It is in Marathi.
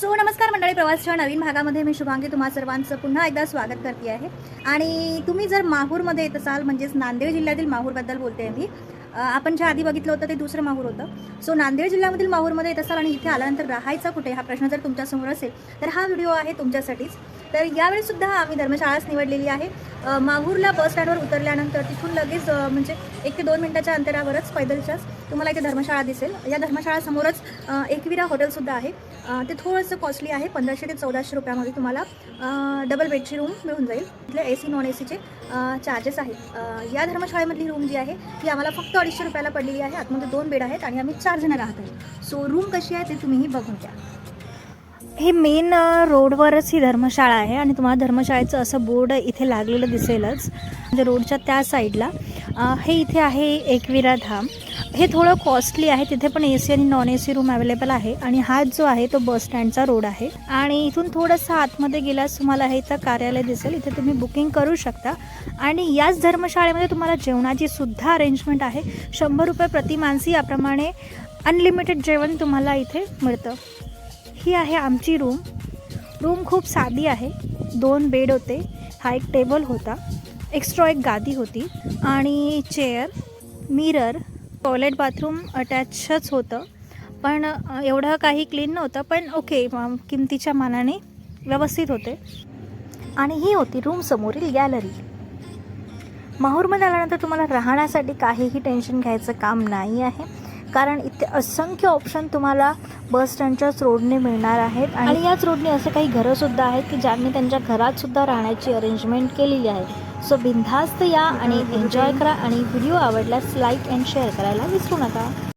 सो नमस्कार मंडळी प्रवासच्या नवीन भागामध्ये मी शुभांगी. तुम्हा सर्वांचं पुन्हा एकदा स्वागत करते आहे. आणि तुम्ही जर माहूरमध्ये येत असाल म्हणजेच नांदेड जिल्ह्यातील माहूरबद्दल बोलते आहे मी आपण ज्या आधी बघितलं होतं ते दुसरं माहूर होतं. सो नांदेड जिल्ह्यामधील माहूरमध्ये येत असाल आणि इथे आल्यानंतर राहायचा कुठे हा प्रश्न जर तुमच्यासमोर असेल तर हा व्हिडिओ आहे तुमच्यासाठीच. तर यावेळीसुद्धा आम्ही धर्मशाळाच निवडलेली आहे. माहूरला बस स्टँडवर उतरल्यानंतर तिथून लगेच म्हणजे एक ते दोन मिनिटाच्या अंतरावरच पैदलच्याच तुम्हाला इथे धर्मशाळा दिसेल. या धर्मशाळासमोरच एकविरा हॉटेलसुद्धा आहे. ते थोडंसं कॉस्टली आहे पंधराशे ते चौदाशे रुपयामध्ये तुम्हाला डबल बेडची रूम मिळून जाईल. इथले ए सी नॉन ए सीचे चार्जेस आहेत. या धर्मशाळेमधली रूम जी आहे ती आम्हाला फक्त अडीचशे रुपयाला पडलेली आहे. आतमध्ये दोन बेड आहेत आणि आम्ही चार जण राहत आहे सो रूम कशी आहे ते तुम्हीही बघून घ्या. हे मेन रोडवरच ही धर्मशाळा आहे आणि तुम्हाला धर्मशाळेचं असं बोर्ड इथे लागलेलं दिसेलच. म्हणजे रोडच्या त्या साईडला हे इथे आहे एकविरा धाम. हे थोडं कॉस्टली आहे. तिथे पण ए सी आणि non A C room available आहे. आणि हा जो आहे तो बस स्टँडचा रोड आहे. आणि इथून थोडंसं आतमध्ये गेल्यास तुम्हाला हे इथं कार्यालय दिसेल. इथे तुम्ही बुकिंग करू शकता. आणि याच धर्मशाळेमध्ये तुम्हाला जेवणाची सुद्धा अरेंजमेंट आहे. शंभर रुपये प्रति माणसी याप्रमाणे अनलिमिटेड जेवण तुम्हाला इथे मिळतं. ही आहे आमची रूम रूम खूप साधी आहे. दोन बेड होते. हा एक टेबल होता. एक्स्ट्रा एक गादी होती. आणि चेअर मिरर टॉयलेट बाथरूम अटॅचच होतं. पण एवढं काही क्लीन नव्हतं. पण ओके किमतीच्या मानाने व्यवस्थित होते. आणि ही होती रूम समोरील गॅलरी माहूरमध्ये आल्यानंतर तुम्हाला राहण्यासाठी काहीही टेन्शन घ्यायचं काम नाही आहे. कारण इथे असंख्य ऑप्शन तुम्हाला बस स्टँडच्याच रोडने मिळणार आहेत. आणि याच रोडने असे काही घरंसुद्धा आहेत की ज्यांनी त्यांच्या घरात सुद्धा राहण्याची अरेंजमेंट केलेली आहे. सो बिनधास्त या आणि एन्जॉय करा आणि व्हिडिओ आवडल्यास लाईक अँड शेअर करायला विसरू नका.